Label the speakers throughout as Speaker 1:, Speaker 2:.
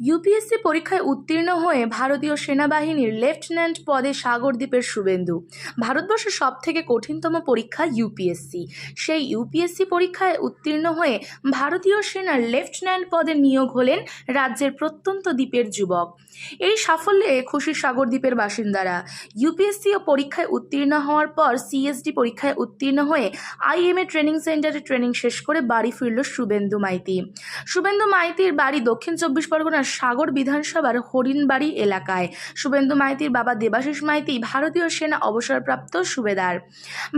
Speaker 1: UPSC পরীক্ষায় উত্তীর্ণ হয়ে ভারতীয় সেনাবাহিনীর লেফটেন্যান্ট পদে সাগরদ্বীপের শুভেন্দু। ভারতবর্ষের সব থেকে কঠিনতম পরীক্ষা ইউপিএসসি সেই ইউপিএসসি পরীক্ষায় উত্তীর্ণ হয়ে ভারতীয় সেনার লেফটেন্যান্ট পদে নিয়োগ হলেন রাজ্যের প্রত্যন্ত দ্বীপের যুবক। এই সাফল্যে খুশি সাগরদ্বীপের বাসিন্দারা। ইউপিএসসি ও পরীক্ষায় উত্তীর্ণ হওয়ার পর সিএসডি পরীক্ষায় উত্তীর্ণ হয়ে আইএমএ ট্রেনিং সেন্টারে ট্রেনিং শেষ করে বাড়ি ফিরল শুভেন্দু মাইতি। শুভেন্দু মাইতির বাড়ি দক্ষিণ চব্বিশ পরগনার সাগর বিধানসভার হরিণবাড়ি এলাকায়। শুভেন্দু মাইতির বাবা দেবাশিস মাইতি ভারতীয় সেনা অবসরপ্রাপ্ত সুবেদার।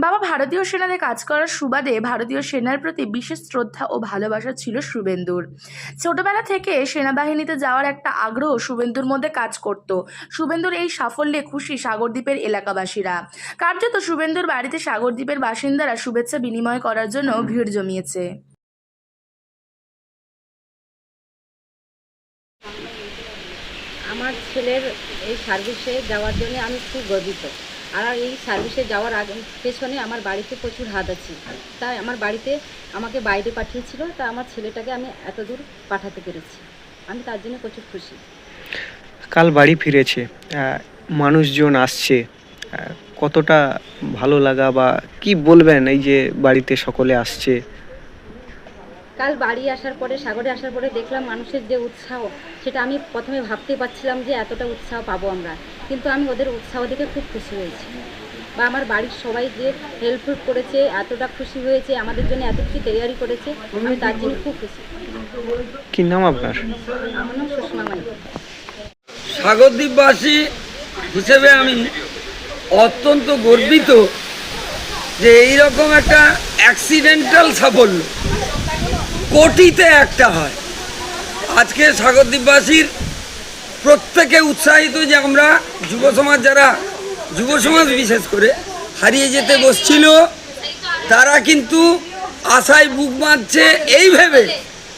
Speaker 1: বাবা ভারতীয় সেনাতে কাজ করার সুবাদে ভারতীয় সেনার প্রতি বিশেষ শ্রদ্ধা ও ভালোবাসা ছিল শুভেন্দুর। ছোটবেলা থেকে সেনাবাহিনীতে যাওয়ার একটা আগ্রহ শুভেন্দুর মধ্যে কাজ করত। শুভেন্দুর এই সাফল্যে খুশি সাগরদ্বীপের এলাকাবাসীরা। কার্যত শুভেন্দুর বাড়িতে সাগরদ্বীপের বাসিন্দারা শুভেচ্ছা বিনিময় করার জন্য ভিড় জমিয়েছে।
Speaker 2: ছেলের এই সার্ভিসে যাওয়ার জন্য আমি খুব গর্বিত। আর এই সার্ভিসে যাওয়ার আগে পেছনে আমার বাড়িতে প্রচুর হাত আছে। তাই আমার বাড়িতে আমাকে বাইরে পাঠিয়েছিল, তা আমার ছেলেটাকে আমি এত দূর পাঠাতে পেরেছি। আমি তার জন্য প্রচুর খুশি।
Speaker 3: কাল বাড়ি ফিরেছে। মানুষজন আসছে। কতটা ভালো লাগা বা কি বলবেন এই যে বাড়িতে সকলে আসছে?
Speaker 2: কাল বাড়ি আসার পরে সাগরে আসার পরে দেখলাম মানুষের যে উৎসাহ সেটা আমি প্রথমে ভাবতে পারছিলাম যে এতটা উৎসাহ পাবো আমরা। কিন্তু আমি ওদের উৎসাহ দেখে খুব খুশি হয়েছি। বা আমার বাড়ির সবাই যে হেল্পফুল করেছে এতটা খুশি হয়েছে আমাদের জন্য এত কিছু তৈরি করেছে আমি তার জন্য খুব খুশি।
Speaker 3: কি নাম আপনার?
Speaker 2: আমার নাম সুষমা মালিক
Speaker 4: সাগরদ্বীপবাসী হিসেবে আমি অত্যন্ত গর্বিত যে এইরকম একটা অ্যাক্সিডেন্টাল সাফল্য। কোটিতে একটা হয়। আজকে সাগরদ্বীপবাসীর প্রত্যেকে উৎসাহিত যে আমরা যুব সমাজ যারা, যুব সমাজ বিশেষ করে হারিয়ে যেতে বসছিল, তারা কিন্তু আশায় বুক বাঁধছে এই ভেবে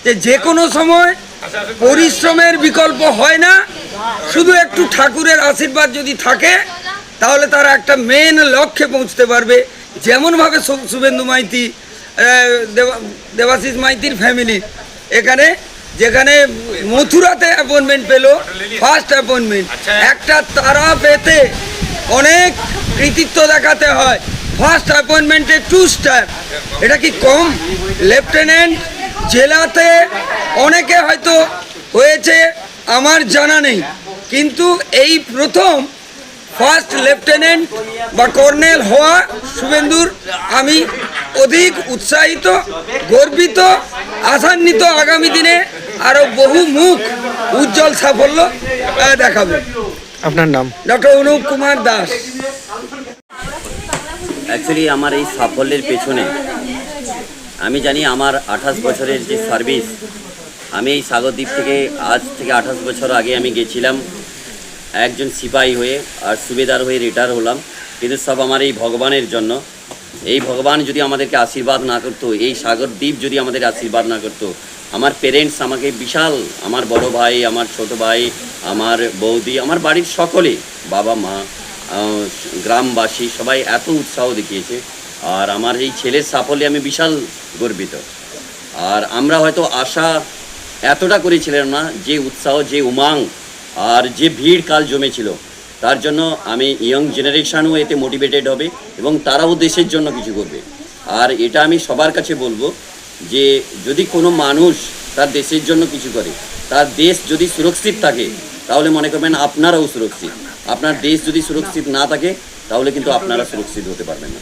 Speaker 4: যে যে কোনো সময় পরিশ্রমের বিকল্প হয় না। শুধু একটু ঠাকুরের আশীর্বাদ যদি থাকে, তাহলে তারা একটা মেন লক্ষ্যে পৌঁছতে পারবে। যেমনভাবে শুভেন্দু মাইতি দেবাশিস মাইতির ফ্যামিলি এখানে যেখানে মথুরাতে অ্যাপয়েন্টমেন্ট পেল ফার্স্ট অ্যাপয়েন্টমেন্ট একটা তারা পেতে অনেক কৃতিত্ব দেখাতে হয়। ফার্স্ট অ্যাপয়েন্টমেন্টে টু স্টার এটা কি কম? লেফটেন্যান্ট জেলাতে অনেকে হয়তো হয়েছে আমার জানা নেই। কিন্তু এই প্রথম ফার্স্ট লেফটেন্যান্ট বা কর্নেল হওয়া শুভেন্দুর আমি অধিক উৎসাহিত গর্বিত আশান্বিত আগামী দিনে আরও বহু মুখ উজ্জ্বল সাফল্য দেখাবে।
Speaker 3: আপনার নাম?
Speaker 4: ডক্টর অনুপ কুমার দাস।
Speaker 5: অ্যাকচুয়ালি আমার এই সাফল্যের পেছনে আমি জানি আমার আঠাশ বছরের যে সার্ভিস আমি এই সাগরদ্বীপ থেকে আজ থেকে আঠাশ বছর আগে আমি গেছিলাম একজন সিপাহী হয়ে আর সুবেদার হয়ে রিটায়ার হলাম কিন্তু সব আমার এই ভগবানের জন্য। এই ভগবান যদি আমাদেরকে আশীর্বাদ না করতো, এই সাগর দ্বীপ যদি আমাদের আশীর্বাদ না করতো, আমার পেরেন্টস আমাকে বিশাল, আমার বড় ভাই, আমার ছোট ভাই, আমার বৌদি, আমার বাড়ির সকলে, বাবা, মা গ্রামবাসী সবাই এত উৎসাহ দেখিয়েছে। আর আমার এই ছেলের সাফল্যে আমি বিশাল গর্বিত। আর আমরা হয়তো আশা এতটা করেছিলাম না যে উৎসাহ, যে উমাং, আর যে ভিড় কাল জমেছিল। তার জন্য আমি ইয়ং জেনারেশনও এতে মোটিভেটেড হবে এবং তারাও দেশের জন্য কিছু করবে। আর এটা আমি সবার কাছে বলব যে যদি কোনো মানুষ তার দেশের জন্য কিছু করে, তার দেশ যদি সুরক্ষিত থাকে, তাহলে মনে করবেন আপনারাও সুরক্ষিত। আপনার দেশ যদি সুরক্ষিত না থাকে, তাহলে কিন্তু আপনারা সুরক্ষিত হতে পারবেন না।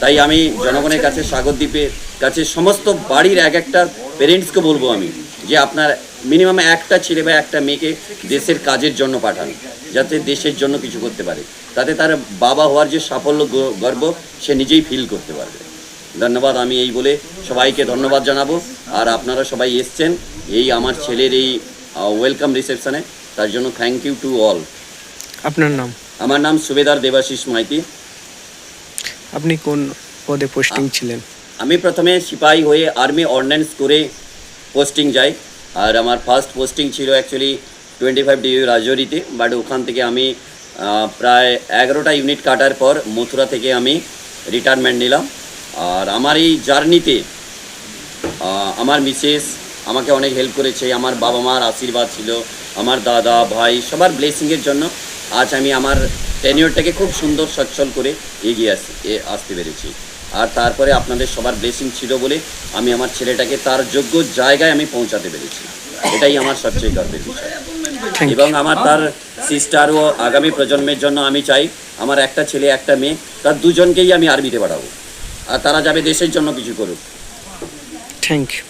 Speaker 5: তাই আমি জনগণের কাছে, সাগরদ্বীপের কাছে সমস্ত বাড়ির এক একটা পেরেন্টসকে বলব আমি যে আপনার মিনিমাম একটা ছেলে বা একটা মেয়েকে দেশের কাজের জন্য পাঠান যাতে দেশের জন্য কিছু করতে পারে। তাতে তার বাবা হওয়ার যে সাফল্য গর্ব সে নিজেই ফিল করতে পারবে। ধন্যবাদ আমি এই বলে সবাইকে ধন্যবাদ জানাব। আর আপনারা সবাই এসছেন এই আমার ছেলের এই ওয়েলকাম রিসেপশনে তার জন্য থ্যাংক ইউ টু অল
Speaker 3: আপনার নাম?
Speaker 5: আমার নাম সুবেদার দেবাশিস মাইতি।
Speaker 3: আপনি কোন পদে পোস্টিং ছিলেন?
Speaker 5: আমি প্রথমে সিপাহী হয়ে আর্মি অর্ডিন্যান্স করে পোস্টিং যাই। আর আমার ফার্স্ট পোস্টিং ছিল অ্যাকচুয়ালি টোয়েন্টি ফাইভ ডিগ্রি রাজৌরিতে বাট ওখান থেকে আমি প্রায় এগারোটা ইউনিট কাটার পর মথুরা থেকে আমি রিটায়ারমেন্ট নিলাম। আর আমার এই জার্নিতে আমার মিসেস আমাকে অনেক হেল্প করেছে। আমার বাবা মার আশীর্বাদ ছিল, আমার দাদা, ভাই, সবার ব্লেসিংয়ের জন্য আজ আমি আমার টেনিওরটাকে খুব সুন্দর, সচ্ছল করে এগিয়ে আসতে পেরেছি। আর তারপরে আপনাদের সবার ব্লেসিং ছিল বলে আমি আমার ছেলেটাকে তার যোগ্য জায়গায় আমি পৌঁছাতে পেরেছি। এটাই আমার সবচেয়ে গর্বের বিষয়। এবং আমার তার সিস্টার ও আগামী প্রজন্মের জন্য আমি চাই আমার একটা ছেলে একটা মেয়ে তার দুজনকেই আমি আর্মিতে পাঠাবো। আর তারা যাবে দেশের জন্য কিছু করুক।
Speaker 3: Thank you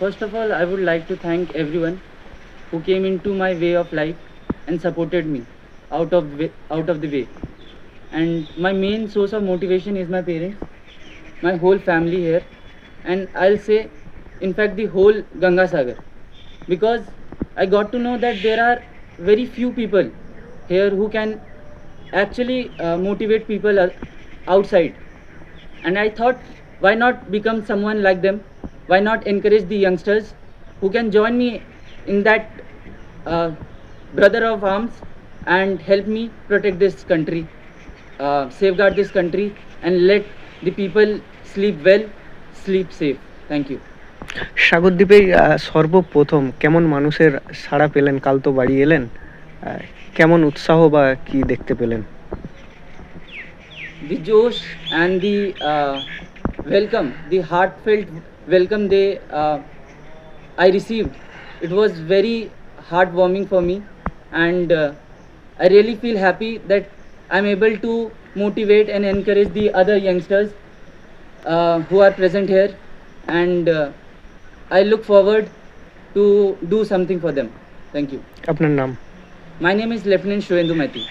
Speaker 6: First of all, I would like to thank everyone who came into my way of life and supported me out of way, out of the way. And my main source of motivation is my parents, my whole family here, and I'll say, in fact, the whole Ganga Sagar, because I got to know that there are very few people here who can actually uh, motivate people outside. And i thought why not become someone like them? Why not encourage the youngsters who can join me in that uh, brother of arms and help me protect this country uh, safeguard this country and let the people sleep well sleep safe thank you
Speaker 3: সাগরদ্বীপে সর্বপ্রথম কেমন মানুষের সাড়া পেলেন কাল তো বাড়ি এলেন কেমন উৎসাহ বা কি দেখতে পেলেন
Speaker 6: the josh and the uh, welcome, the heartfelt welcome they uh, I received, it was very heartwarming for me, and uh, I really feel happy that I'm able to motivate and encourage the other youngsters uh, who are present here and uh, I look forward to do something for them. Thank you.
Speaker 3: Apna naam.
Speaker 6: My name is Lieutenant Shuendu Maiti.